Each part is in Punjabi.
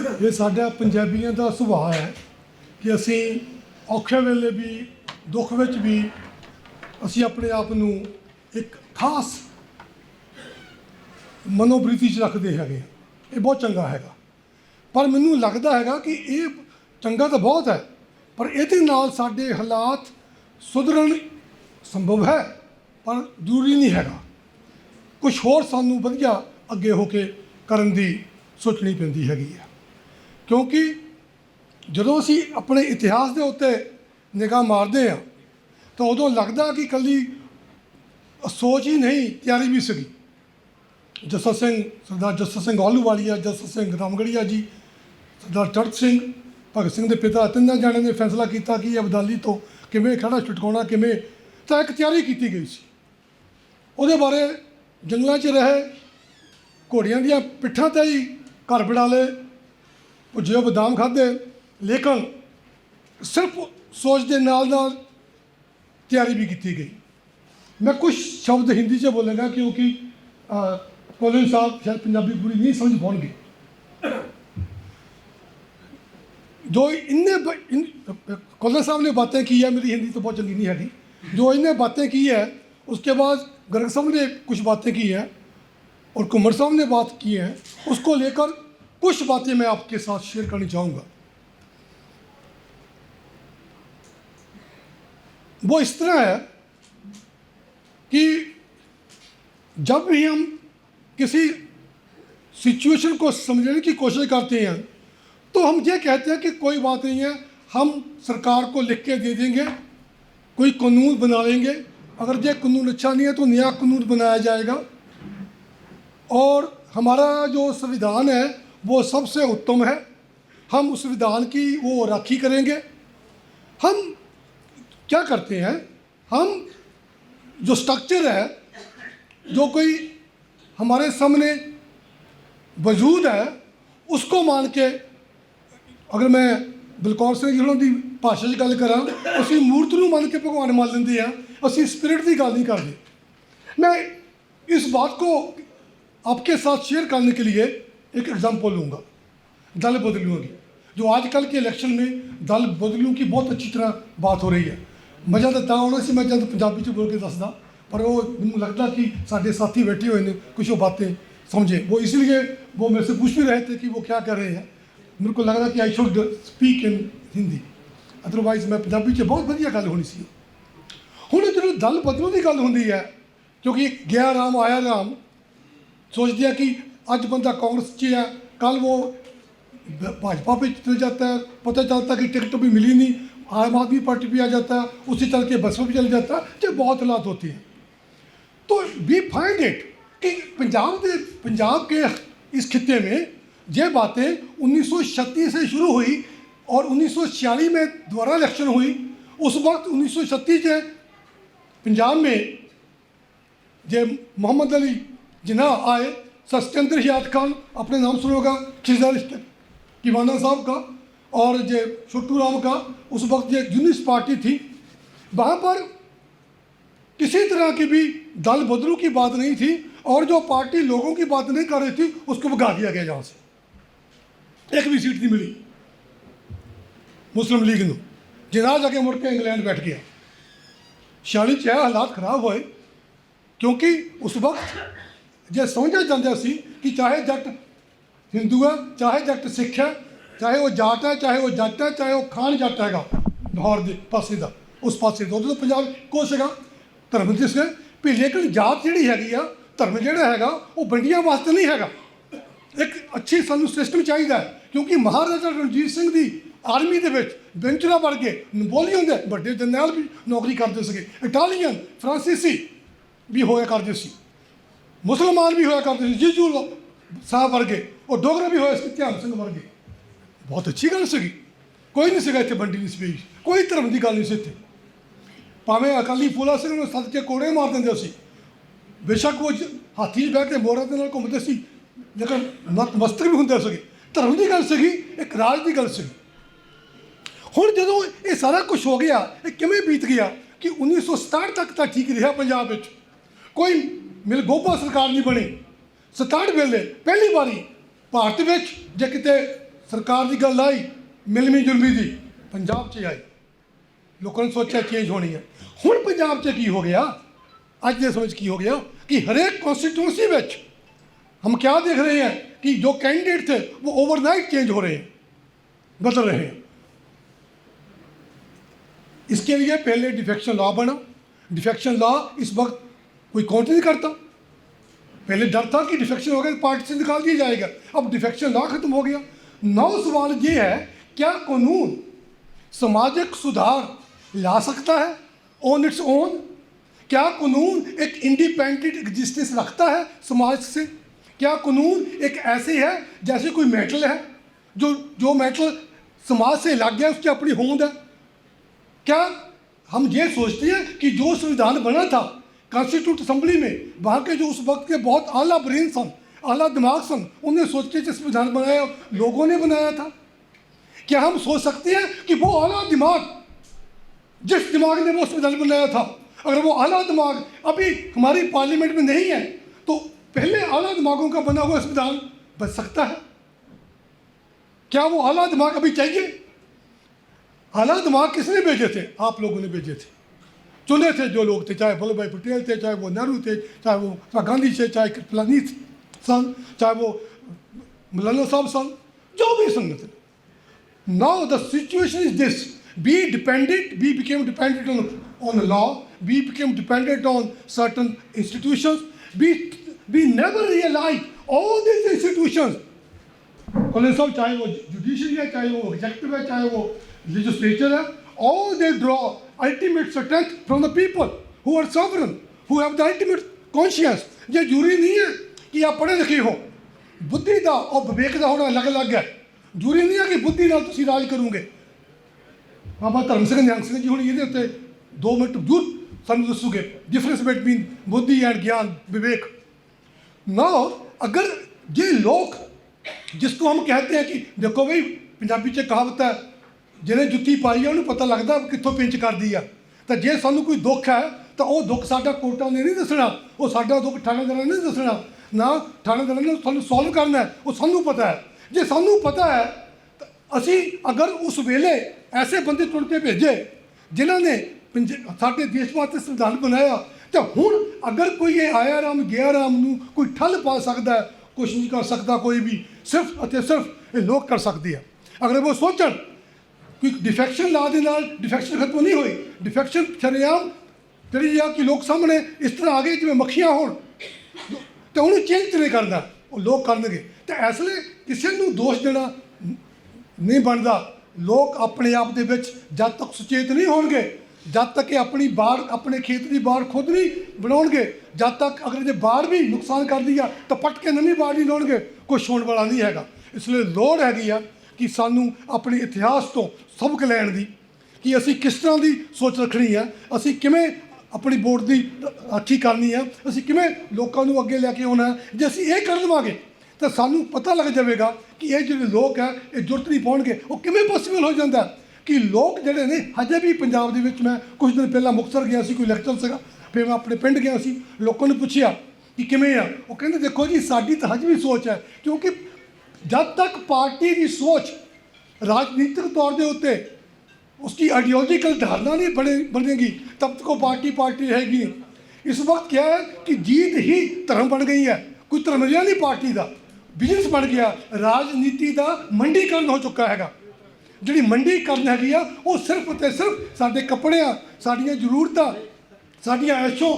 ਇਹ ਸਾਡਾ ਪੰਜਾਬੀਆਂ ਦਾ ਸੁਭਾਅ ਹੈ ਕਿ ਅਸੀਂ ਔਖੇ ਵੇਲੇ ਵੀ, ਦੁੱਖ ਵਿੱਚ ਵੀ ਅਸੀਂ ਆਪਣੇ ਆਪ ਨੂੰ ਇੱਕ ਖਾਸ ਮਨੋਬ੍ਰਿਤੀ 'ਚ ਰੱਖਦੇ ਹੈਗੇ ਹਾਂ। ਇਹ ਬਹੁਤ ਚੰਗਾ ਹੈਗਾ। ਪਰ ਮੈਨੂੰ ਲੱਗਦਾ ਹੈਗਾ ਕਿ ਇਹ ਚੰਗਾ ਤਾਂ ਬਹੁਤ ਹੈ, ਪਰ ਇਹਦੇ ਨਾਲ ਸਾਡੇ ਹਾਲਾਤ ਸੁਧਰਨ ਸੰਭਵ ਹੈ, ਪਰ ਜ਼ਰੂਰੀ ਨਹੀਂ ਹੈਗਾ। ਕੁਝ ਹੋਰ ਸਾਨੂੰ ਵਧੀਆ ਅੱਗੇ ਹੋ ਕੇ ਕਰਨ ਦੀ ਸੋਚਣੀ ਪੈਂਦੀ ਹੈਗੀ ਹੈ। ਕਿਉਂਕਿ ਜਦੋਂ ਅਸੀਂ ਆਪਣੇ ਇਤਿਹਾਸ ਦੇ ਉੱਤੇ ਨਿਗਾਹ ਮਾਰਦੇ ਹਾਂ, ਤਾਂ ਉਦੋਂ ਲੱਗਦਾ ਕਿ ਕੱਲੀ ਸੋਚ ਹੀ ਨਹੀਂ, ਤਿਆਰੀ ਵੀ ਸੀਗੀ। ਜਸਾ ਸਿੰਘ, ਸਰਦਾਰ ਜਸਾ ਸਿੰਘ ਆਹਲੂਵਾਲੀਆ ਜਸਾ ਸਿੰਘ ਰਾਮਗੜੀਆ ਜੀ, ਸਰਦਾਰ ਚੜਤ ਸਿੰਘ, ਭਗਤ ਸਿੰਘ ਦੇ ਪਿਤਾ, ਤਿੰਨਾਂ ਜਣਿਆਂ ਨੇ ਫੈਸਲਾ ਕੀਤਾ ਕਿ ਅਬਦਾਲੀ ਤੋਂ ਕਿਵੇਂ ਖੜਾ ਛੁਟਕਾਉਣਾ, ਕਿਵੇਂ, ਤਾਂ ਇੱਕ ਤਿਆਰੀ ਕੀਤੀ ਗਈ ਸੀ। ਉਹਦੇ ਬਾਰੇ ਜੰਗਲਾਂ 'ਚ ਰਹੇ, ਘੋੜੀਆਂ ਦੀਆਂ ਪਿੱਠਾਂ ਤੇ ਹੀ ਘਰ ਬਣਾ ਲਏ ਭੁੱਜੇ ਹੋਏ ਬਦਾਮ ਖਾਦੇ ਲੇਕਿਨ ਸਿਰਫ ਸੋਚ ਦੇ ਨਾਲ ਨਾਲ ਤਿਆਰੀ ਵੀ ਕੀਤੀ ਗਈ ਮੈਂ ਕੁਝ ਸ਼ਬਦ ਹਿੰਦੀ 'ਚ ਬੋਲਾਂਗਾ ਕਿਉਂਕਿ ਅ, ਕੋਲਿਨ ਸਾਹਿਬ ਸ਼ਾਇਦ ਪੰਜਾਬੀ ਪੂਰੀ ਨਹੀਂ ਸਮਝ ਪਾਉਣਗੇ जो इनने ब- इन कौलर साहब ने बातें की है मेरी हिंदी तो बहुत चंगी नहीं है जो इनने बातें की है उसके बाद गर्ग साहब ने कुछ बातें की हैं और कुमार साहब ने बात की है उसको लेकर कुछ बातें मैं आपके साथ शेयर करनी चाहूँगा। वो इस तरह है कि जब भी हम किसी सिचुएशन को समझने की कोशिश करते हैं तो हम ये कहते हैं कि कोई बात नहीं है, हम सरकार को लिख के दे देंगे, कोई कानून बना लेंगे। अगर ये कानून अच्छा नहीं है तो नया कानून बनाया जाएगा। और हमारा जो संविधान है वो सबसे उत्तम है हम उस संविधान की वो राखी करेंगे हम क्या करते हैं हम जो स्ट्रक्चर है जो कोई हमारे सामने वजूद है उसको मान के ਅਗਰ ਮੈਂ ਬਲਕੌਰ ਸਿੰਘ ਜੀ ਉਹਨਾਂ ਦੀ ਭਾਸ਼ਾ 'ਚ ਗੱਲ ਕਰਾਂ ਅਸੀਂ ਮੂਰਤ ਨੂੰ ਮੰਨ ਕੇ ਭਗਵਾਨ ਮੰਨ ਲੈਂਦੇ ਆ ਅਸੀਂ ਸਪਿਰਿਟ ਦੀ ਗੱਲ नहीं करते मैं इस बात को आपके साथ शेयर करने के लिए एक एग्जांपल लूँगा दल बदलूँ की जो आजकल के इलेक्शन में दल बदलूँ की बहुत अच्छी तरह बात हो रही है ਮਜ਼ਾ ਤਾਂ ਤਾਂ ਆਉਣਾ ਸੀ ਮੈਂ ਜਦ ਪੰਜਾਬੀ 'ਚ ਬੋਲ ਕੇ ਦੱਸਦਾ ਪਰ ਉਹ ਮੈਨੂੰ ਲੱਗਦਾ कि ਸਾਡੇ ਸਾਥੀ बैठे हुए ने कुछ वो बातें समझे वो इसलिए वो मेरे से पूछ भी रहे थे कि वो क्या कर रहे हैं ਮੇਰੇ ਕੋਲ ਲੱਗਦਾ ਕਿ I should speak in Hindi otherwise ਮੈਂ ਪੰਜਾਬੀ 'ਚ ਬਹੁਤ ਵਧੀਆ ਗੱਲ ਹੋਣੀ ਸੀ ਹੁਣ ਜਦੋਂ ਦਲ ਬਦਲੂ ਦੀ ਗੱਲ ਹੁੰਦੀ ਹੈ ਕਿਉਂਕਿ ਗਿਆ ਰਾਮ ਆਇਆ ਰਾਮ सोचते हैं कि आज बंदा कांग्रेस च है कल वो भाजपा पे चल जाता है पता चलता है कि टिकट भी मिली नहीं आम आदमी पार्टी पे आ जाता है उसी चल के बस में भी चल जाता है जो बहुत हालात होती हैं तो वी फाइंड इट कि पंजाब के पंजाब के इस खित्ते में ये बातें 1936 से शुरू हुई और 1946 में दोबारा इलेक्शन हुई उस वक्त 1936 से पंजाब में जे मोहम्मद अली जिन्ना आए सत्येंद्र याद खान अपने नाम सुना होगा खिजर किवाना साहब का और जे छोटू राम का उस वक्त ये यूनिस्ट पार्टी थी वहाँ पर किसी तरह की भी दल बदलू की बात नहीं थी और जो पार्टी लोगों की बात नहीं कर रही थी उसको भगा दिया गया यहाँ से एक भी सीट नहीं मिली मुस्लिम लीग ਨੂੰ ਜਿਨਾ ਜਾ ਕੇ ਮੁੜ ਕੇ ਇੰਗਲੈਂਡ ਬੈਠ ਗਿਆ 46 ਚ ਇਹ ਹਾਲਾਤ ਖਰਾਬ ਹੋਏ ਕਿਉਂਕਿ ਉਸ ਵਕਤ ਜੇ ਸਮਝਿਆ ਜਾਂਦਾ ਸੀ ਕਿ ਚਾਹੇ ਜੱਟ ਹਿੰਦੂ ਹੈ ਚਾਹੇ ਜੱਟ ਸਿੱਖ ਹੈ ਚਾਹੇ ਉਹ ਜਾਟ ਹੈ ਚਾਹੇ ਉਹ ਜੱਟ ਹੈ ਚਾਹੇ ਉਹ ਖਾਨ ਜੱਟ ਹੈਗਾ ਲਾਹੌਰ ਦੇ ਪਾਸੇ ਦਾ ਉਸ ਪਾਸੇ ਦਾ ਉਦੋਂ ਪੰਜਾਬ ਕੁਛ ਸੀਗਾ ਧਰਮ ਜਿਸ ਨੇ ਵੀ ਲੇਕਿਨ ਜਾਤ ਜਿਹੜੀ ਹੈਗੀ ਆ ਧਰਮ ਜਿਹੜਾ ਹੈਗਾ ਉਹ ਵੰਡੀਆਂ ਵਾਸਤੇ ਨਹੀਂ ਹੈਗਾ। ਇੱਕ ਅੱਛੀ ਸਾਨੂੰ ਸਿਸਟਮ ਚਾਹੀਦਾ ਹੈ, ਕਿਉਂਕਿ ਮਹਾਰਾਜਾ ਰਣਜੀਤ ਸਿੰਘ ਦੀ ਆਰਮੀ ਦੇ ਵਿੱਚ ਬੈਂਚਰਾ ਵਰਗੇ ਨਪੋਲੀਅਨ ਦੇ ਵੱਡੇ ਜਰਨੈਲ ਵੀ ਨੌਕਰੀ ਕਰਦੇ ਸੀਗੇ ਇਟਾਲੀਅਨ ਫਰਾਂਸੀਸੀ ਵੀ ਹੋਇਆ ਕਰਦੇ ਸੀ। ਮੁਸਲਮਾਨ ਵੀ ਹੋਇਆ ਕਰਦੇ ਸੀ ਜੀਜੂ ਲੋ- ਸਾਹਿਬ ਵਰਗੇ ਉਹ ਡੋਗਰੇ ਵੀ ਹੋਏ ਸੀ, ਧਿਆਨ ਸਿੰਘ ਵਰਗੇ ਬਹੁਤ ਅੱਛੀ ਗੱਲ ਸੀਗੀ। ਕੋਈ ਨਹੀਂ ਸੀਗਾ ਇੱਥੇ ਬੰਡੀ ਨਹੀਂ ਸੀ ਕੋਈ ਧਰਮ ਦੀ ਗੱਲ ਨਹੀਂ ਸੀ ਇੱਥੇ। ਭਾਵੇਂ ਅਕਾਲੀ ਫੂਲਾ ਸਿੰਘ ਨੂੰ ਸੱਦ ਕੇ ਕੋੜੇ ਮਾਰ ਦਿੰਦੇ ਸੀ, ਬੇਸ਼ੱਕ ਉਹ ਹਾਥੀ 'ਚ ਬਹਿ ਕੇ ਮੋਰਾਂ ਦੇ ਨਾਲ ਘੁੰਮਦੇ ਸੀ, ਲੇਕਿਨ ਨਤਮਸਤਕ ਵੀ ਹੁੰਦੇ ਸੀਗੇ। ਧਰਮ ਦੀ ਗੱਲ ਸੀਗੀ, ਇੱਕ ਰਾਜ ਦੀ ਗੱਲ ਸੀ ਹੁਣ ਜਦੋਂ ਇਹ ਸਾਰਾ ਕੁਝ ਹੋ ਗਿਆ, ਇਹ ਕਿਵੇਂ ਬੀਤ ਗਿਆ ਕਿ 1967 ਤੱਕ ਤਾਂ ਠੀਕ ਰਿਹਾ ਪੰਜਾਬ ਵਿੱਚ। ਕੋਈ ਮਿਲ ਗੋਪਾ ਸਰਕਾਰ ਨਹੀਂ ਬਣੀ। 67 ਵੇਲੇ ਪਹਿਲੀ ਵਾਰੀ। ਭਾਰਤ ਵਿੱਚ ਜੇ ਕਿਤੇ ਸਰਕਾਰ ਦੀ ਗੱਲ ਆਈ ਮਿਲਮੀ ਜੁਲਮੀ ਦੀ, ਪੰਜਾਬ 'ਚ ਆਈ। ਲੋਕਾਂ ਨੇ ਸੋਚਿਆ ਚੇਂਜ ਹੋਣੀ ਹੈ ਹੁਣ ਪੰਜਾਬ 'ਚ ਕੀ ਹੋ ਗਿਆ? ਅੱਜ ਦੇ ਸਮੇਂ 'ਚ ਕੀ ਹੋ ਗਿਆ? ਕਿ ਹਰੇਕ ਕਨਸਟੀਟਿਊਂਸੀ ਵਿੱਚ ਹਮ क्या ਦੇਖ ਰਹੇ हैं ਕਿ ਜੋ ਕੈਂਡੀਡੇਟ थे ਉਹ ਓਵਰਨਾਈਟ ਚੇਂਜ ਹੋ ਰਹੇ हैं बदल रहे हैं इसके लिए पहले डिफेक्शन लॉ बना डिफेक्शन लॉ इस वक्त कोई काउंट नहीं करता? पहले डर था कि डिफेक्शन हो गया, पार्टी से निकाल दिया जाएगा। अब डिफेक्शन लॉ खत्म हो गया। नौ सवाल ये है, क्या कानून सामाजिक सुधार ला सकता है? ऑन इट्स ओन क्या कानून एक इंडिपेंडेंट एग्जिस्टेंस रखता है समाज से? क्या कानून एक ऐसे है जैसे कोई मेटल है, जो जो मेटल समाज से लग गया, उसकी अपनी होंद है? क्या हम ये सोचते हैं कि जो संविधान बना था कॉन्स्टिट्यूट असम्बली में, वहाँ के जो उस वक्त के बहुत आला ब्रेन सन आला दिमाग सन उन्हें सोच के जो संविधान बनाया, लोगों ने बनाया था। क्या हम सोच सकते हैं कि वो आला दिमाग, जिस दिमाग ने वो संविधान बनाया था, अगर वो आला दिमाग अभी हमारी पार्लियामेंट में नहीं है तो पहले आला दिमागों का बना हुआ संविधान बच सकता है। क्या वो आला दिमाग अभी चाहिए? आला दिमाग किसने भेजे थे? आप लोगों ने भेजे थे। चुने थे जो लोग थे, चाहे वल्लभ भाई पटेल थे, चाहे वो नेहरू थे, चाहे वो गांधी थे, चाहे कृपलानी सन, चाहे वो लल्ला साहब सन, जो भी संघ थे now the situation is this we dependent we became dependent on on law we became dependent on certain institution we we never realise all this institution साहब, चाहे वो जुडिशरी है, चाहे वो एग्जेक्टिव है, चाहे वो लेजिस्लेचर है all they draw ultimate strength from the people who are sovereign who have the ultimate conscience ये ਜ਼ਰੂਰੀ ਨਹੀਂ ਹੈ ਕਿ ਆਪ ਪੜ੍ਹੇ ਲਿਖੇ ਹੋ ਬੁੱਧੀ ਦਾ ਔਰ ਵਿਵੇਕ ਦਾ ਹੋਣਾ ਅਲੱਗ-ਅਲੱਗ ਹੈ ਜ਼ਰੂਰੀ ਨਹੀਂ ਹੈ ਕਿ ਬੁੱਧੀ ਨਾਲ ਤੁਸੀਂ ਰਾਜ ਕਰੋਗੇ ਬਾਬਾ ਧਰਮ ਸਿੰਘ ਨਿਹੰਗ ਸਿੰਘ ਜੀ ਹੁਣ ਇਹਦੇ ਉੱਤੇ 2 ਮਿੰਟ ਜ਼ਰੂਰ ਸਾਨੂੰ ਦੱਸੂਗੇ ਡਿਫਰੈਂਸ ਬਿਟਵੀਨ ਬੁੱਧੀ ਐਂਡ ਗਿਆਨ ਵਿਵੇਕ नाउ अगर ये लोग जिसको हम कहते हैं कि देखो भाई ਪੰਜਾਬੀ 'ਚ ਕਹਾਵਤ ਹੈ ਜਿਹਨੇ ਜੁੱਤੀ ਪਾਈ ਹੈ ਉਹਨੂੰ ਪਤਾ ਲੱਗਦਾ ਕਿੱਥੋਂ ਪਿੰਚ ਕਰਦੀ ਆ। ਤਾਂ ਜੇ ਸਾਨੂੰ ਕੋਈ ਦੁੱਖ ਹੈ, ਤਾਂ ਉਹ ਦੁੱਖ ਸਾਡਾ ਕੋਰਟਾਂ ਨੇ ਨਹੀਂ ਦੱਸਣਾ। ਉਹ ਸਾਡਾ ਦੁੱਖ ਥਾਣੇਦਾਰਾਂ ਨੇ ਨਹੀਂ ਦੱਸਣਾ। ਨਾ ਥਾਣੇਦਾਰਾਂ ਨੇ ਸਾਨੂੰ ਸੋਲਵ ਕਰਨਾ ਉਹ ਸਾਨੂੰ ਪਤਾ ਹੈ। ਜੇ ਸਾਨੂੰ ਪਤਾ ਹੈ, ਤਾਂ ਅਸੀਂ ਅਗਰ ਉਸ ਵੇਲੇ ਐਸੇ ਬੰਦੇ ਚੁਣ ਕੇ ਭੇਜੇ, ਜਿਨ੍ਹਾਂ ਨੇ ਪੰਜ- ਸਾਡੇ ਦੇਸ਼ ਵਾਸਤੇ ਸੰਵਿਧਾਨ ਬਣਾਇਆ, ਤਾਂ ਹੁਣ ਅਗਰ ਕੋਈ ਇਹ ਆਇਆ ਰਾਮ, ਗਿਆ ਰਾਮ ਨੂੰ ਕੋਈ ਠੱਲ ਪਾ ਸਕਦਾ ਹੈ, ਕੁਛ ਨਹੀਂ ਕਰ ਸਕਦਾ ਕੋਈ ਵੀ, ਸਿਰਫ ਅਤੇ ਸਿਰਫ ਇਹ ਲੋਕ ਕਰ ਸਕਦੇ ਆ। ਅਗਰ ਉਹ ਸੋਚਣ ਕਿ ਡਿਫੈਕਸ਼ਨ ਲਾ ਦੇ ਨਾਲ ਡਿਫੈਕਸ਼ਨ ਖਤਮ ਨਹੀਂ ਹੋਈ। ਡਿਫੈਕਸ਼ਨ ਸ਼ਰੇਆਮ ਜਿਹੜੀ ਆ ਕਿ ਲੋਕ ਸਾਹਮਣੇ ਇਸ ਤਰ੍ਹਾਂ ਆ ਗਏ ਜਿਵੇਂ ਮੱਖੀਆਂ ਹੋਣ। ਤੇ ਉਹਨੂੰ ਚੇਂਜ ਕਿਵੇਂ ਕਰਨਾ? ਉਹ ਲੋਕ ਕਰਨਗੇ। ਤੇ ਇਸ ਲਈ ਕਿਸੇ ਨੂੰ ਦੋਸ਼ ਦੇਣਾ ਨਹੀਂ ਬਣਦਾ। ਲੋਕ ਆਪਣੇ ਆਪ ਦੇ ਵਿੱਚ ਜਦ ਤੱਕ ਸੁਚੇਤ ਨਹੀਂ ਹੋਣਗੇ, ਜਦ ਤੱਕ ਇਹ ਆਪਣੀ ਬਾੜ, ਆਪਣੇ ਖੇਤ ਦੀ ਬਾੜ ਖੁਦ ਨਹੀਂ ਬਣਾਉਣਗੇ, ਜਦ ਤੱਕ ਅਗਰ ਜੇ ਬਾੜ ਵੀ ਨੁਕਸਾਨ ਕਰਦੀ ਆ ਤਾਂ ਪਟ ਕੇ ਨਵੀਂ ਬਾੜ ਨਹੀਂ ਲਾਉਣਗੇ ਕੁਛ ਹੋਣ ਵਾਲਾ ਨਹੀਂ ਹੈਗਾ। ਇਸ ਲਈ ਲੋੜ ਹੈਗੀ ਆ ਕਿ ਸਾਨੂੰ ਆਪਣੇ ਇਤਿਹਾਸ ਤੋਂ ਸਬਕ ਲੈਣ ਦੀ, ਕਿ ਅਸੀਂ ਕਿਸ ਤਰ੍ਹਾਂ ਦੀ ਸੋਚ ਰੱਖਣੀ ਹੈ, ਅਸੀਂ ਕਿਵੇਂ ਆਪਣੀ ਵੋਟ ਦੀ ਰਾਖੀ ਕਰਨੀ ਹੈ, ਅਸੀਂ ਕਿਵੇਂ ਲੋਕਾਂ ਨੂੰ ਅੱਗੇ ਲੈ ਕੇ ਆਉਣਾ ਜੇ ਅਸੀਂ ਇਹ ਕਰ ਲਵਾਂਗੇ, ਤਾਂ ਸਾਨੂੰ ਪਤਾ ਲੱਗ ਜਾਵੇਗਾ ਕਿ ਇਹ ਜਿਹੜੇ ਲੋਕ ਹੈ, ਇਹ ਜੁਰਤ ਨਹੀਂ ਪਾਉਣਗੇ। ਉਹ ਕਿਵੇਂ ਪੋਸੀਬਲ ਹੋ ਜਾਂਦਾ ਕਿ ਲੋਕ ਜਿਹੜੇ ਨੇ, ਹਜੇ ਵੀ ਪੰਜਾਬ ਦੇ ਵਿੱਚ ਮੈਂ ਕੁਝ ਦਿਨ ਪਹਿਲਾਂ ਮੁਕਤਸਰ ਗਿਆ ਸੀ, ਕੋਈ ਲੈਕਚਰ ਸੀਗਾ। ਫਿਰ ਮੈਂ ਆਪਣੇ ਪਿੰਡ ਗਿਆ ਸੀ, ਲੋਕਾਂ ਨੂੰ ਪੁੱਛਿਆ ਕਿ ਕਿਵੇਂ ਆ? ਉਹ ਕਹਿੰਦੇ, ਦੇਖੋ ਜੀ, ਸਾਡੀ ਤਾਂ ਹਜੇ ਵੀ ਸੋਚ ਹੈ, ਕਿਉਂਕਿ ਜਦ ਤੱਕ ਪਾਰਟੀ ਦੀ ਸੋਚ ਰਾਜਨੀਤਿਕ ਤੌਰ ਦੇ ਉੱਤੇ उसकी आइडियोलॉजिकल धारणा नहीं बने बनेगी तब तक वो पार्टी पार्टी रहेगी नहीं इस वक्त क्या है कि जीत ही धर्म बन गई है कोई धर्म ਰਿਹਾ ਨਹੀਂ ਪਾਰਟੀ ਦਾ ਬਿਜ਼ਨਸ ਬਣ ਗਿਆ ਰਾਜਨੀਤੀ ਦਾ ਮੰਡੀਕਰਨ ਹੋ ਚੁੱਕਾ ਹੈਗਾ ਜਿਹੜੀ ਮੰਡੀਕਰਨ ਹੈਗੀ ਆ ਉਹ ਸਿਰਫ ਤੇ ਸਿਰਫ ਸਾਡੇ ਕੱਪੜਿਆਂ ਸਾਡੀਆਂ ਜ਼ਰੂਰਤਾਂ ਸਾਡੀਆਂ ਐਸ਼ੋ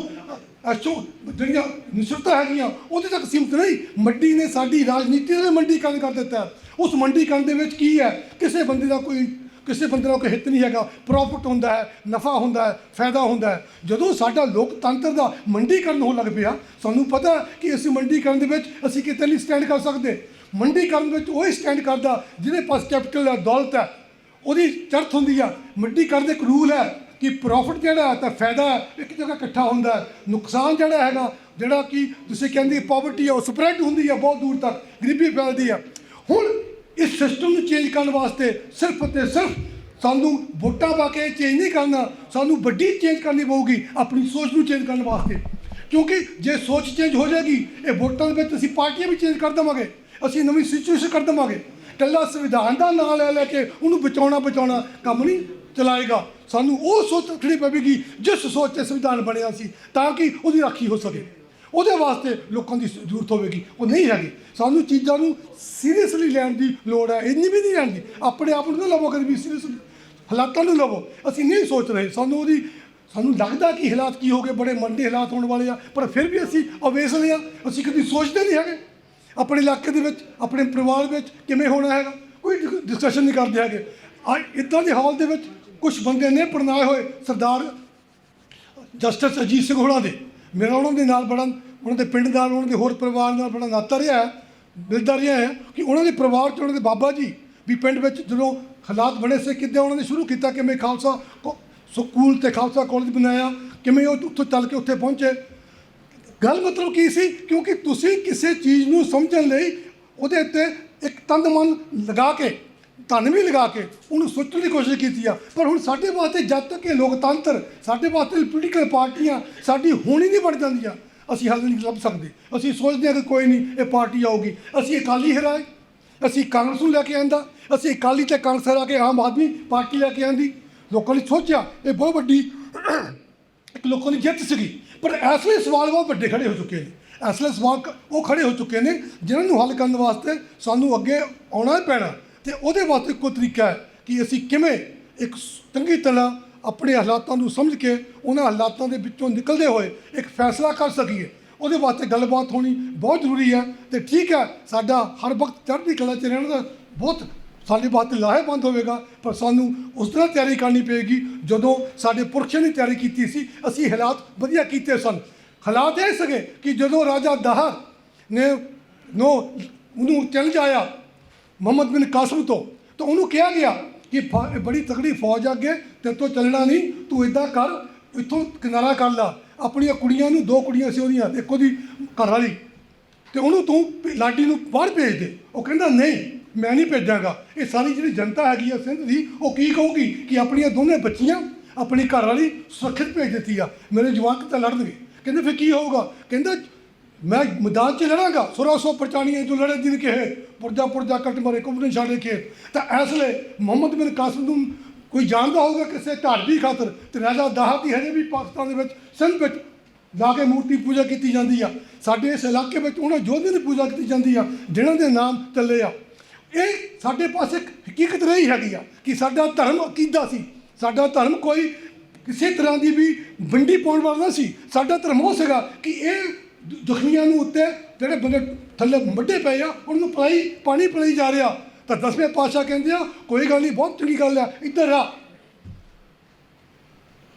ਐਸ਼ੋ ਜਿਹੜੀਆਂ ਨਿਸ਼ਚਿਤਤਾ ਹੈਗੀਆਂ, ਉਹਦੇ ਤੱਕ ਸੀਮਤ ਨਹੀਂ। ਮੰਡੀ ਨੇ ਸਾਡੀ ਰਾਜਨੀਤੀ ਦੇ ਮੰਡੀਕਰਨ ਕਰ ਦਿੱਤਾ ਹੈ। ਉਸ ਮੰਡੀਕਰਨ ਦੇ ਵਿੱਚ ਕੀ ਹੈ? ਕਿਸੇ ਬੰਦੇ ਦਾ ਕੋਈ ਕਿਸੇ ਬੰਦੇ ਦਾ ਕੋਈ ਹਿੱਤ ਨਹੀਂ ਹੈਗਾ। ਪ੍ਰੋਫਿਟ ਹੁੰਦਾ ਹੈ, ਨਫਾ ਹੁੰਦਾ ਹੈ, ਫਾਇਦਾ ਹੁੰਦਾ ਹੈ। ਜਦੋਂ ਸਾਡਾ ਲੋਕਤੰਤਰ ਦਾ ਮੰਡੀਕਰਨ ਹੋਣ ਲੱਗ ਪਿਆ, ਸਾਨੂੰ ਪਤਾ ਕਿ ਇਸ ਮੰਡੀਕਰਨ ਦੇ ਵਿੱਚ ਅਸੀਂ ਕਿਤੇ ਨਹੀਂ ਸਟੈਂਡ ਕਰ ਸਕਦੇ। ਮੰਡੀਕਰਨ ਵਿੱਚ ਉਹ ਹੀ ਸਟੈਂਡ ਕਰਦਾ ਜਿਹਦੇ ਪਾਸ ਕੈਪੀਟਲ ਹੈ, ਦੌਲਤ ਹੈ। ਉਹਦੀ ਚਰਥ ਹੁੰਦੀ ਆ। ਮੰਡੀਕਰਨ ਦੇ ਇੱਕ ਰੂਲ ਹੈ। ਕਿ ਪ੍ਰੋਫਿਟ ਜਿਹੜਾ ਹੈ ਤਾਂ ਫਾਇਦਾ ਹੈ, ਇੱਕ ਜਗ੍ਹਾ ਇਕੱਠਾ ਹੁੰਦਾ ਹੈ। ਨੁਕਸਾਨ ਜਿਹੜਾ ਹੈਗਾ ਜਿਹੜਾ ਕਿ ਤੁਸੀਂ ਕਹਿੰਦੇ ਪਾਵਰਟੀ ਆ ਉਹ ਸਪਰੈਡ ਹੁੰਦੀ ਹੈ ਬਹੁਤ ਦੂਰ ਤੱਕ ਗਰੀਬੀ ਫੈਲਦੀ ਹੈ ਹੁਣ ਇਸ ਸਿਸਟਮ ਨੂੰ ਚੇਂਜ ਕਰਨ ਵਾਸਤੇ ਸਿਰਫ ਅਤੇ ਸਿਰਫ ਸਾਨੂੰ ਵੋਟਾਂ ਪਾ ਕੇ ਚੇਂਜ ਨਹੀਂ ਕਰਨਾ ਸਾਨੂੰ ਵੱਡੀ ਚੇਂਜ ਕਰਨੀ ਪਊਗੀ ਆਪਣੀ ਸੋਚ ਨੂੰ ਚੇਂਜ ਕਰਨ ਵਾਸਤੇ। ਕਿਉਂਕਿ ਜੇ ਸੋਚ ਚੇਂਜ ਹੋ ਜਾਏਗੀ ਇਹ ਵੋਟਾਂ ਦੇ ਵਿੱਚ ਅਸੀਂ ਪਾਰਟੀਆਂ ਵੀ ਚੇਂਜ ਕਰ ਦੇਵਾਂਗੇ ਅਸੀਂ ਨਵੀਂ ਸਿਚੁਏਸ਼ਨ ਕਰ ਦੇਵਾਂਗੇ। ਕੱਲਾ ਸੰਵਿਧਾਨ ਦਾ ਨਾਂ ਲੈ ਲੈ ਕੇ ਉਹਨੂੰ ਬਚਾਉਣਾ ਬਚਾਉਣਾ ਕੰਮ ਨਹੀਂ ਚਲਾਏਗਾ। ਸਾਨੂੰ ਉਹ ਸੋਚ ਰੱਖਣੀ ਪਵੇਗੀ ਜਿਸ ਸੋਚ ਤੇ ਸੰਵਿਧਾਨ ਬਣਿਆ ਸੀ, ਤਾਂ ਕਿ ਉਹਦੀ ਰਾਖੀ ਹੋ ਸਕੇ। ਉਹਦੇ ਵਾਸਤੇ ਲੋਕਾਂ ਦੀ ਜ਼ਰੂਰਤ ਹੋਵੇਗੀ, ਉਹ ਨਹੀਂ ਹੈਗੀ। ਸਾਨੂੰ ਚੀਜ਼ਾਂ ਨੂੰ ਸੀਰੀਅਸਲੀ ਲੈਣ ਦੀ ਲੋੜ ਹੈ, ਇੰਨੀ ਵੀ ਨਹੀਂ ਲੈਣ ਦੀ। ਆਪਣੇ ਆਪ ਨੂੰ ਨਾ ਲਵੋ ਕਦੇ ਵੀ ਸੀਰੀਅਸਲੀ। ਹਾਲਾਤਾਂ ਨੂੰ ਲਵੋ। ਅਸੀਂ ਨਹੀਂ ਸੋਚ ਰਹੇ। ਸਾਨੂੰ ਉਹਦੀ, ਸਾਨੂੰ ਲੱਗਦਾ ਕਿ ਹਾਲਾਤ ਕੀ ਹੋ ਗਏ। ਬੜੇ ਮੰਦੇ ਹਾਲਾਤ ਹੋਣ ਵਾਲੇ ਆ, ਪਰ ਫਿਰ ਵੀ ਅਸੀਂ ਅਵੇਸਲੇ ਆ। ਅਸੀਂ ਕਦੀ ਸੋਚਦੇ ਨਹੀਂ ਹੈਗੇ। ਆਪਣੇ ਇਲਾਕੇ ਦੇ ਵਿੱਚ, ਆਪਣੇ ਪਰਿਵਾਰ ਵਿੱਚ ਕਿਵੇਂ ਹੋਣਾ ਹੈਗਾ, ਕੋਈ ਡਿਸਕਸ਼ਨ ਨਹੀਂ ਕਰਦੇ ਹੈਗੇ। ਅੱਜ ਇਦਾਂ ਦੇ ਹਾਲ ਦੇ ਵਿੱਚ ਕੁਝ ਬੰਦੇ ਨੇ ਪਰਨਾਏ ਹੋਏ ਸਰਦਾਰ ਜਸਟਿਸ ਅਜੀਤ ਸਿੰਘ ਹੋਣਾ ਦੇ। ਮੇਰਾ ਉਹਨਾਂ ਦੇ ਨਾਲ ਬੜਾ, ਉਹਨਾਂ ਦੇ ਪਿੰਡ ਨਾਲ, ਉਹਨਾਂ ਦੇ ਹੋਰ ਪਰਿਵਾਰ ਨਾਲ ਬੜਾ ਨਾਤਾ ਰਿਹਾ ਹੈ, ਮਿਲਦਾ ਰਿਹਾ ਹੈ ਕਿ ਉਹਨਾਂ ਦੇ ਪਰਿਵਾਰ ਚ ਉਹਨਾਂ ਦੇ ਬਾਬਾ ਜੀ ਵੀ ਪਿੰਡ ਵਿੱਚ ਜਦੋਂ ਹਾਲਾਤ ਬਣੇ ਸੀ, ਕਿੱਦਾਂ ਉਹਨਾਂ ਨੇ ਸ਼ੁਰੂ ਕੀਤਾ, ਕਿਵੇਂ ਖਾਲਸਾ ਕੋ- ਸਕੂਲ ਤੇ ਖਾਲਸਾ ਕਾਲਜ ਬਣਾਇਆ, ਕਿਵੇਂ ਉਹ ਉੱਥੋਂ ਚੱਲ ਕੇ ਉੱਥੇ ਪਹੁੰਚੇ ਗੱਲ ਮਤਲਬ ਕੀ ਸੀ? ਕਿਉਂਕਿ ਤੁਸੀਂ ਕਿਸੇ ਚੀਜ਼ ਨੂੰ ਸਮਝਣ ਲਈ ਉਹਦੇ ਉੱਤੇ ਇੱਕ ਤੰਦ ਮਨ ਲਗਾ ਕੇ, ਧਨ ਵੀ ਲਗਾ ਕੇ ਉਹਨੂੰ ਸੋਚਣ ਦੀ ਕੋਸ਼ਿਸ਼ ਕੀਤੀ ਆ। ਪਰ ਹੁਣ ਸਾਡੇ ਵਾਸਤੇ ਜਦ ਤੱਕ ਇਹ ਲੋਕਤੰਤਰ, ਸਾਡੇ ਵਾਸਤੇ ਪੋਲੀਟੀਕਲ ਪਾਰਟੀਆਂ ਸਾਡੀ ਹੋਣੀ ਨਹੀਂ ਬਣ ਜਾਂਦੀਆਂ, ਅਸੀਂ ਹੱਲ ਨਹੀਂ ਲੱਭ ਸਕਦੇ। ਅਸੀਂ ਸੋਚਦੇ ਹਾਂ ਕਿ ਕੋਈ ਨਹੀਂ, ਇਹ ਪਾਰਟੀ ਆਊਗੀ। ਅਸੀਂ ਅਕਾਲੀ ਹਰਾਏ, ਅਸੀਂ ਕਾਂਗਰਸ ਨੂੰ ਲੈ ਕੇ ਆਂਦਾ, ਅਸੀਂ ਅਕਾਲੀ ਤੇ ਕਾਂਗਰਸ ਹਰਾ ਕੇ ਆਮ ਆਦਮੀ ਪਾਰਟੀ ਲੈ ਕੇ ਆਂਦੀ। ਲੋਕਾਂ ਨੇ ਸੋਚਿਆ, ਇਹ ਬਹੁਤ ਵੱਡੀ ਇੱਕ ਲੋਕਾਂ ਦੀ ਜਿੱਤ ਸੀਗੀ। ਪਰ ਇਸ ਲਈ ਸਵਾਲ ਬਹੁਤ ਵੱਡੇ ਖੜੇ ਹੋ ਚੁੱਕੇ ਨੇ। ਇਸ ਲਈ ਸਵਾਲ ਉਹ ਖੜੇ ਹੋ ਚੁੱਕੇ ਨੇ ਜਿਨ੍ਹਾਂ ਨੂੰ ਹੱਲ ਕਰਨ ਵਾਸਤੇ ਸਾਨੂੰ ਅੱਗੇ ਆਉਣਾ ਹੀ ਪੈਣਾ। ਤੇ ਉਹਦੇ ਵਾਸਤੇ ਕੋਈ ਤਰੀਕਾ ਹੈ ਕਿ ਅਸੀਂ ਕਿਵੇਂ ਇੱਕ ਚੰਗੀ ਤਰ੍ਹਾਂ ਆਪਣੇ ਹਾਲਾਤਾਂ ਨੂੰ ਸਮਝ ਕੇ ਉਹਨਾਂ ਹਾਲਾਤਾਂ ਦੇ ਵਿੱਚੋਂ ਨਿਕਲਦੇ ਹੋਏ ਇੱਕ ਫੈਸਲਾ ਕਰ ਸਕੀਏ। ਉਹਦੇ ਵਾਸਤੇ ਗੱਲਬਾਤ ਹੋਣੀ ਬਹੁਤ ਜ਼ਰੂਰੀ ਹੈ ਤੇ ਠੀਕ ਹੈ, ਸਾਡਾ ਹਰ ਵਕਤ ਚੜ੍ਹਦੀ ਕਲਾ 'ਚ ਰਹਿਣ ਦਾ ਬਹੁਤ ਸਾਡੇ ਵਾਸਤੇ ਲਾਹੇਵੰਦ ਹੋਵੇਗਾ, ਪਰ ਸਾਨੂੰ ਉਸ ਤਰ੍ਹਾਂ ਤਿਆਰੀ ਕਰਨੀ ਪਏਗੀ, ਜਦੋਂ ਸਾਡੇ ਪੁਰਖਿਆਂ ਨੇ ਤਿਆਰੀ ਕੀਤੀ ਸੀ, ਅਸੀਂ ਹਾਲਾਤ ਵਧੀਆ ਕੀਤੇ ਸਨ। ਹਾਲਾਤ ਇਹ ਸੀਗੇ ਕਿ ਜਦੋਂ ਰਾਜਾ ਦਹਰ ਨੇ ਨੋ, ਉਹਨੂੰ ਚਲ ਜਾਇਆ ਮੁਹੰਮਦ ਬਿਨ ਕਾਸਮ ਤੋਂ, ਤਾਂ ਉਹਨੂੰ ਕਿਹਾ ਗਿਆ ਕਿ ਫਾ- ਬੜੀ ਤਕੜੀ ਫੌਜ ਆ ਅੱਗੇ ਤੇ ਤੋਂ ਚੱਲਣਾ ਨਹੀਂ, ਤੂੰ ਇਦਾਂ ਕਰ, ਇੱਥੋਂ ਕਿਨਾਰਾ ਕਰ ਲਾ। ਆਪਣੀਆਂ ਕੁੜੀਆਂ ਨੂੰ ਦੋ ਕੁੜੀਆਂ ਸੀ ਉਹਦੀਆਂ, ਇੱਕੋ ਦੀ ਘਰ ਵਾਲੀ। ਤੇ ਉਹਨੂੰ ਤੂੰ ਲਾਡੀ ਨੂੰ ਬਾਹਰ ਭੇਜ ਦੇ। ਉਹ ਕਹਿੰਦਾ, ਨਹੀਂ ਮੈਂ ਨਹੀਂ ਭੇਜਾਂਗਾ। ਇਹ ਸਾਰੀ ਜਿਹੜੀ ਜਨਤਾ ਹੈਗੀ ਆ ਸਿੰਧ ਦੀ, ਉਹ ਕੀ ਕਹੂਗੀ ਕਿ ਆਪਣੀਆਂ ਦੋਨੇ ਬੱਚੀਆਂ ਆਪਣੀ ਘਰ ਵਾਲੀ ਸੁਰੱਖਿਅਤ ਭੇਜ ਦਿੱਤੀ ਆ। ਮੇਰੇ ਜਵਾਕ ਤਾਂ ਲੜਨਗੇ। ਕਹਿੰਦੇ ਫਿਰ ਕੀ ਹੋਊਗਾ? ਕਹਿੰਦਾ ਮੈਂ ਮੈਦਾਨ 'ਚ ਲੜਾਂਗਾ। ਸੁਰਾ ਸੋ ਪਰਚਾਣੀਆਂ ਜੋ ਲੜੇ ਦਿਨ ਕੇ ਪੁਰਜਾ ਪੁਰਜਾ ਕੱਟ ਮਾਰੇ ਕੁੰਭਨੇ ਛਾੜੇ ਕੇ ਤਾਂ ਇਸ ਲਈ ਮੁਹੰਮਦ ਬਿਨ ਕਾਸਮ ਨੂੰ ਕੋਈ ਜਾਣਦਾ ਹੋਊਗਾ ਕਿਸੇ ਢਾਡੀ ਖਾਤਰ? ਤੇ ਰਾਜਾ ਦਾਹਰ ਦੀ ਹਜੇ ਵੀ ਪਾਕਿਸਤਾਨ ਦੇ ਵਿੱਚ ਸਿੰਧ ਵਿੱਚ ਜਾ ਕੇ ਮੂਰਤੀ ਪੂਜਾ ਕੀਤੀ ਜਾਂਦੀ ਆ। ਸਾਡੇ ਇਸ ਇਲਾਕੇ ਵਿੱਚ ਉਹਨਾਂ ਯੋਧਿਆਂ ਦੀ ਪੂਜਾ ਕੀਤੀ ਜਾਂਦੀ ਆ, ਜਿਨ੍ਹਾਂ ਦੇ ਨਾਮ ਚੱਲੇ ਆ। ਇਹ ਸਾਡੇ ਪਾਸ ਇੱਕ ਹਕੀਕਤ ਰਹੀ ਹੈਗੀ ਆ ਕਿ ਸਾਡਾ ਧਰਮ ਅਕੀਦਾ ਸੀ। ਸਾਡਾ ਧਰਮ ਕੋਈ ਕਿਸੇ ਤਰ੍ਹਾਂ ਦੀ ਵੀ ਵੰਡੀ ਪਾਉਣ ਵਾਲਾ ਨਾ ਸੀ। ਸਾਡਾ ਧਰਮ ਉਹ ਸੀਗਾ ਕਿ ਇਹ ਦ- ਨੂੰ ਉੱਤੇ ਜਿਹੜੇ ਬੰਦੇ ਥੱਲੇ ਵੱਡੇ ਪਏ ਆ, ਉਹਨੂੰ ਪਲਾਈ, ਪਾਣੀ ਪਲਾਈ ਜਾ ਰਿਹਾ। ਤਾਂ ਦਸਵੇਂ ਪਾਤਸ਼ਾਹ ਕਹਿੰਦੇ ਆ, ਕੋਈ ਗੱਲ ਨਹੀਂ, ਬਹੁਤ ਚੰਗੀ ਗੱਲ ਆ, ਇੱਧਰ ਆ।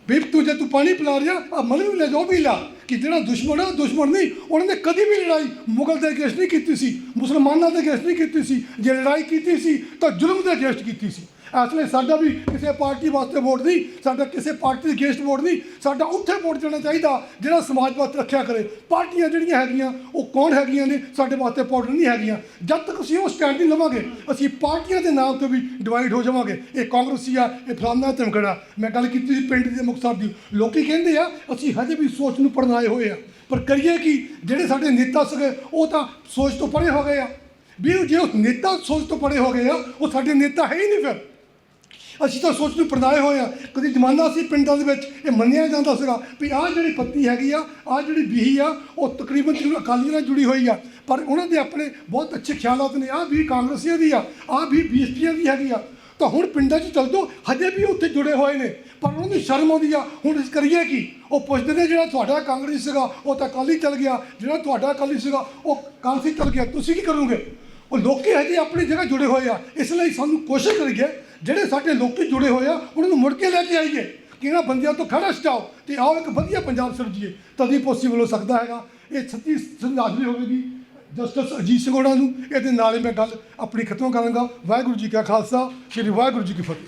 ਵੀ ਤੂੰ ਜੇ ਤੂੰ ਪਾਣੀ ਪਿਲਾ ਰਿਹਾ ਆ ਮਨ ਵੀ ਲੈ ਜਾਓ ਵੀ ਲਾ। ਕਿ ਜਿਹੜਾ ਦੁਸ਼ਮਣ ਹੈ, ਉਹ ਦੁਸ਼ਮਣ ਨਹੀਂ। ਉਹਨਾਂ ਨੇ ਕਦੀ ਵੀ ਲੜਾਈ ਮੁਗਲ ਦੇ ਅਗੇਂਸਟ ਨਹੀਂ ਕੀਤੀ ਸੀ, ਮੁਸਲਮਾਨਾਂ ਦੇ ਅਗੇਂਸਟ ਨਹੀਂ ਕੀਤੀ ਸੀ। ਜੇ ਲੜਾਈ ਕੀਤੀ ਸੀ, ਤਾਂ ਜ਼ੁਲਮ ਦੇ ਅਗੇਂਸਟ ਕੀਤੀ ਸੀ। ਇਸ ਲਈ ਸਾਡਾ ਵੀ ਕਿਸੇ ਪਾਰਟੀ ਵਾਸਤੇ ਵੋਟ ਨਹੀਂ, ਸਾਡਾ ਕਿਸੇ ਪਾਰਟੀ ਦੇ ਅਗੇਂਸਟ ਵੋਟ ਨਹੀਂ। ਸਾਡਾ ਉੱਥੇ ਵੋਟ ਦੇਣਾ ਚਾਹੀਦਾ, ਜਿਹੜਾ ਸਮਾਜ ਵਾਸਤੇ ਰੱਖਿਆ ਕਰੇ। ਪਾਰਟੀਆਂ ਜਿਹੜੀਆਂ ਹੈਗੀਆਂ, ਉਹ ਕੌਣ ਹੈਗੀਆਂ ਨੇ? ਸਾਡੇ ਵਾਸਤੇ ਪਾਊਡਰ ਨਹੀਂ ਹੈਗੀਆਂ। ਜਦ ਤੱਕ ਅਸੀਂ ਉਹ ਸਟੈਂਡ ਨਹੀਂ ਲਵਾਂਗੇ, ਅਸੀਂ ਪਾਰਟੀਆਂ ਦੇ ਨਾਮ ਤੋਂ ਵੀ ਡਿਵਾਈਡ ਹੋ ਜਾਵਾਂਗੇ। ਇਹ ਕਾਂਗਰਸੀ ਆ, ਇਹ ਫਲਾਨਾ ਧਮਕੜਾ ਮੈਂ ਗੱਲ ਕੀਤੀ ਸੀ ਪਿੰਡ ਦੇ ਮੁਕਤਸਰ ਦੀ। ਲੋਕੀ ਕਹਿੰਦੇ ਆ, ਅਸੀਂ ਹਜੇ ਵੀ ਸੋਚ ਨੂੰ ਪੜਨਾਏ ਹੋਏ ਆ। ਪਰ ਕਰੀਏ ਕੀ? ਜਿਹੜੇ ਸਾਡੇ ਨੇਤਾ ਸੀਗੇ, ਉਹ ਤਾਂ ਸੋਚ ਤੋਂ ਪਰੇ ਹੋ ਗਏ ਆ। ਵੀ ਜੇ ਉਹ ਨੇਤਾ ਸੋਚ ਤੋਂ ਪਰੇ ਹੋ ਗਏ ਆ, ਉਹ ਸਾਡੇ ਨੇਤਾ ਹੈ ਹੀ ਨਹੀਂ ਫਿਰ। ਅਸੀਂ ਤਾਂ ਸੋਚ ਨੂੰ ਪਰਦਾਏ ਹੋਏ ਆ। ਕਦੀ ਜ਼ਮਾਨਾ ਸੀ ਪਿੰਡਾਂ ਦੇ ਵਿੱਚ, ਇਹ ਮੰਨਿਆ ਜਾਂਦਾ ਸੀਗਾ ਵੀ ਆਹ ਜਿਹੜੀ ਪੱਤੀ ਹੈਗੀ ਆ, ਆਹ ਜਿਹੜੀ ਬੀਹੀ ਆ, ਉਹ ਤਕਰੀਬਨ ਤਕਰੀਬਨ ਅਕਾਲੀਆਂ ਨਾਲ ਜੁੜੀ ਹੋਈ ਆ। ਪਰ ਉਹਨਾਂ ਦੇ ਆਪਣੇ ਬਹੁਤ ਅੱਛੇ ਖਿਆਲਾਤ ਨੇ, ਆਹ ਵੀ ਕਾਂਗਰਸੀਆਂ ਦੀ ਆ, ਆਹ ਵੀ ਬੀਐਸਪੀਆਂ ਦੀ ਹੈਗੀ ਆ। ਤਾਂ ਹੁਣ ਪਿੰਡਾਂ 'ਚ ਚੱਲ ਜਾਓ ਹਜੇ ਵੀ ਉੱਥੇ ਜੁੜੇ ਹੋਏ ਨੇ। ਪਰ ਉਹਨਾਂ ਨੂੰ ਸ਼ਰਮ ਆਉਂਦੀ ਆ, ਹੁਣ ਇਸ ਕਰੀਏ ਕੀ? ਉਹ ਪੁੱਛਦੇ ਨੇ ਜਿਹੜਾ ਤੁਹਾਡਾ ਕਾਂਗਰਸ ਸੀਗਾ, ਉਹ ਤਾਂ ਅਕਾਲੀ ਚੱਲ ਗਿਆ। ਜਿਹੜਾ ਤੁਹਾਡਾ ਅਕਾਲੀ ਸੀਗਾ, ਉਹ ਕਾਂਗਰਸੀ ਚੱਲ ਗਿਆ। ਤੁਸੀਂ ਕੀ ਕਰੋਗੇ? ਉਹ ਲੋਕੀ ਹਜੇ ਆਪਣੀ ਜਗ੍ਹਾ ਜੁੜੇ ਹੋਏ ਆ। ਇਸ ਲਈ ਸਾਨੂੰ ਕੋਸ਼ਿਸ਼ ਕਰੀਏ, ਜਿਹੜੇ ਸਾਡੇ ਲੋਕੀ ਜੁੜੇ ਹੋਏ ਆ, ਉਹਨਾਂ ਨੂੰ ਮੁੜ ਕੇ ਲੈ ਕੇ ਆਈਏ। ਕਿ ਇਹਨਾਂ ਬੰਦਿਆਂ ਤੋਂ ਖੜਾ ਸਟਾਓ ਤੇ ਆਓ ਇੱਕ ਵਧੀਆ ਪੰਜਾਬ ਸਿਰਜੀਏ। ਤਦ ਹੀ ਪੋਸੀਬਲ ਹੋ ਸਕਦਾ ਹੈਗਾ। ਇਹ ਸੱਚੀ ਸ਼ਰਧਾਂਜਲੀ ਹੋਵੇਗੀ। ਜਸਟਿਸ ਅਜੀਤ ਸਿੰਘ ਹੋਣਾ ਨੂੰ। ਇਹਦੇ ਨਾਲ ਹੀ ਮੈਂ ਗੱਲ ਆਪਣੀ ਖਤਮ ਕਰਾਂਗਾ। ਵਾਹਿਗੁਰੂ ਜੀ ਕਾ ਖਾਲਸਾ, ਸ੍ਰੀ ਵਾਹਿਗੁਰੂ ਜੀ ਕੀ ਫਤਿਹ।